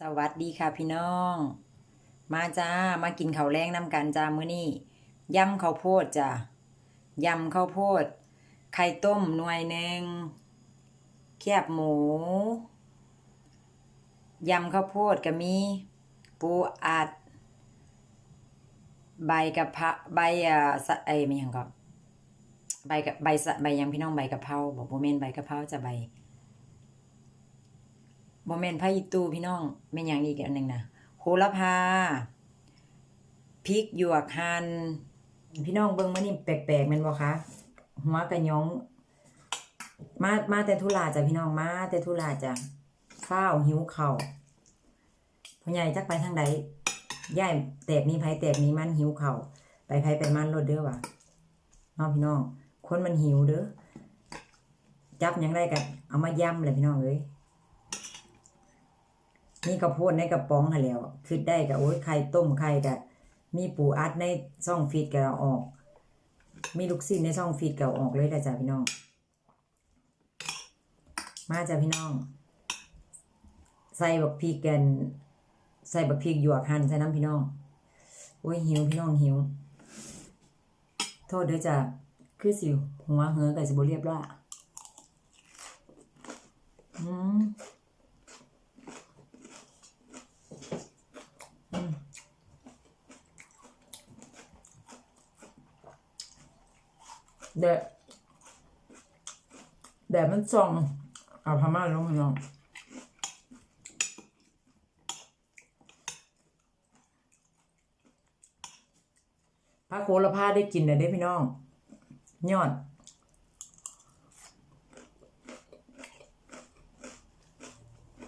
สวัสดีค่ะพี่น้อง มาจ้ามากินข้าวแรงน้ำกันจ้ามื้อนี้ยำข้าวโพดจ้ายำข้าวโพด ไข่ต้มหน่วยหนึ่งแคบหมูยำข้าวโพดก็มีปูอัด ใบกะเพราใบอ่าสะเอ้ยไม่ยังก็ใบกะใบสะใบยังพี่น้องใบกะเพราบอกบ่แม่นใบกะเพราจะใบ บ่แม่นไผ่ตูพี่น้องแม่นหยังอีกอันหนึ่งนะโหระพาพริกหยวกหั่นพี่น้องเบิ่งมานี่แปลกๆแม่นบ่คะหัวกระยอง มามาแต่ธุระจ้ะพี่น้องมาแต่ธุระจ้ะข้าวหิวเข้าวพ่อใหญ่จักไปทางใดย่ายแตกนี้ไผแตกนี้มันหิวเข้าวไปไผไปมันรถเด้อว่ะน้องพี่น้อง คนมันหิวเด้อจับหยังได้ก็เอามาย่ำเลยพี่น้องเอ้ย นี่กระโพดในกระป๋องหั่นแล้วคือได้กับโอ้ยไข่ต้มไข่กับมีปูอัดในช่องฟีดกับเราออก มีลูกชิ้นในช่องฟีดกับออกเลยนะจ้ะพี่น้อง มาจ้ะพี่น้อง ใส่บักพริกกัน ใส่บักพริกหยวกหั่นใส่น้ำพี่น้อง โอ้ยหิวพี่น้องหิว โทษเด้อจ้ะคือสิหัวเหอกับสิบเรียบร้อยอืม แดดแดดมันส่องเอาพม่าลงน้องพระโคลพาได้กินนะได้พี่น้อง ยอด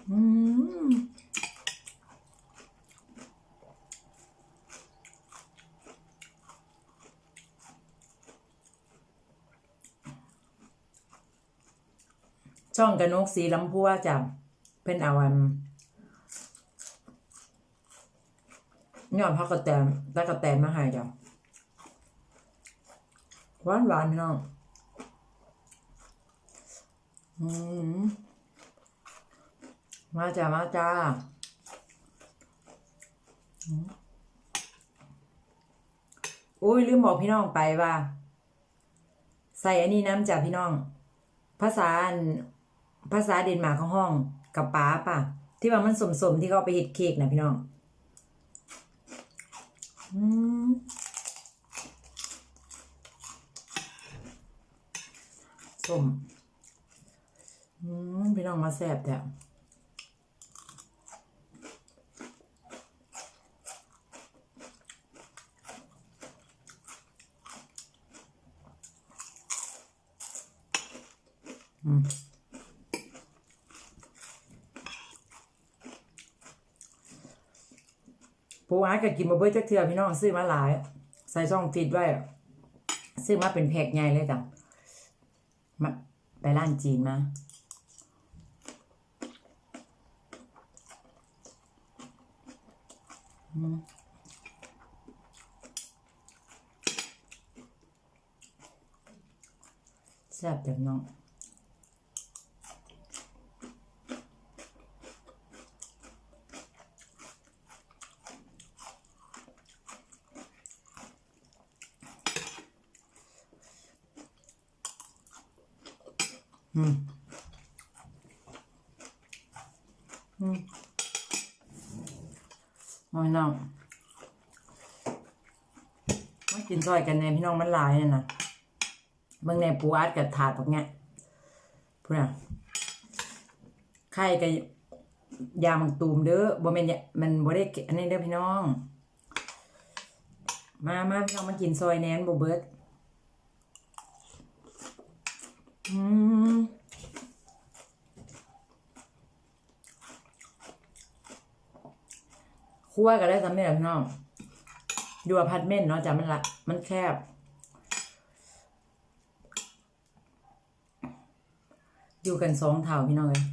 อืม ช่องกระนกสีลำพัวจ้ะเพิ่นเอาอันยอดพักกระแตนตะกระแตนมาให้จ้ะหวานหวานพี่น้องอืมมาจ้ามาจ้าอุ้ยลืมบอกพี่น้องไปว่า ใส่อันนี้น้ำจ้ะพี่น้อง ภาษาอัน ภาษาเดนมาร์กเขาห้องกับป้าป่ะ ที่ว่ามันสมๆที่เขาไปเฮ็ดเค้กนะพี่น้องอืมสมอืมพี่น้องมาแซ่บแต่อืม ปูอาก็กินมาเบิดจักเทื่อพี่น้องซื้อมาหลาย ใส่ช่องฟิตไว้ ซื้อมาเป็นแพ็คใหญ่เลยจ้ะมาไปร้านจีนมาแซ่บจังน้อง อืมอืมโอ้ยน้องมากินซอยกันในพี่น้องมันหลายเนี่ยนะเบิ่งในปูอัดกับถาดพวกเนี้ยพูดนะไข่กับยามังตูมเด้อบ่แม่นยมันบ่ได้เกอันนี้เด้อพี่น้อง มามาพี่น้องมากินซอยแนนบ่เบิดอืม คั่วก็ได้สำเร็จพี่น้องดูอพาร์ตเมนต์เนาะจ้ะมันละมันแคบ อยู่กันสองเท่าพี่น้องเลย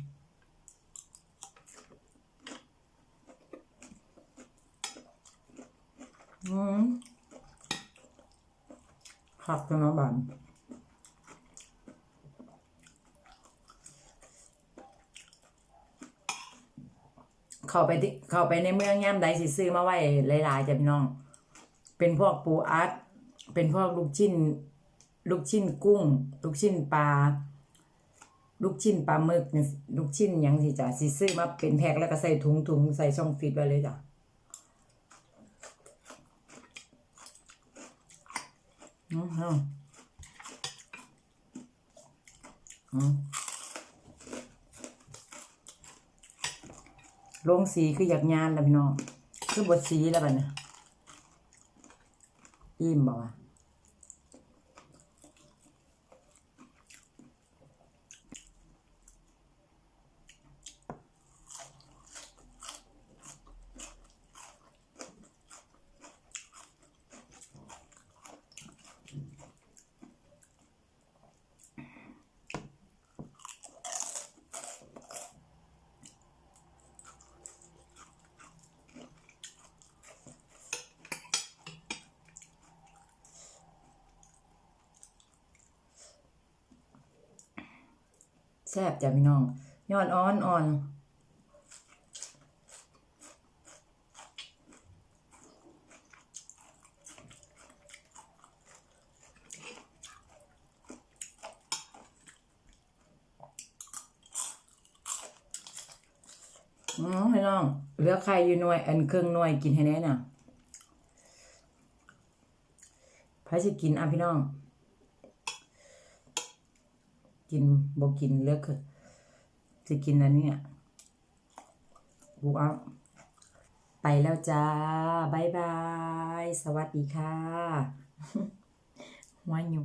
อืมขับกันมาบัน เข้าไปที่เข้าไปในเมืองย่ามใดสิซื้อมาไว้หลายๆจ้ะพี่น้อง เป็นพวกปูอัดเป็นพวกลูกชิ้น ลูกชิ้นกุ้ง ลูกชิ้นปลาลูกชิ้นปลาหมึกลูกชิ้นยังสิจ้ะสิซื้อมาเป็นแพ็คแล้วก็ใส่ถุงถุงใส่ช่องฟิตไว้เลยจ้ะอืมอืมอืม ลงสีคืออยากงานแล้วพี่น้องคือบทสีแล้วบัดเนี่ยอิ่มบ่วะ แซ่บจ้ะพี่น้องยอดอ่อนอ่อนอืมพี่น้องเหลือไข่อยู่หน่วย อันเครื่องหน่วยกินให้แน่น่ะพระสิกินอะพี่น้อง กินบ่กินเลือกคือจะกินอันนี้ยกูเอาไปแล้วจ้าบายบาย สวัสดีค่ะหัวหยุ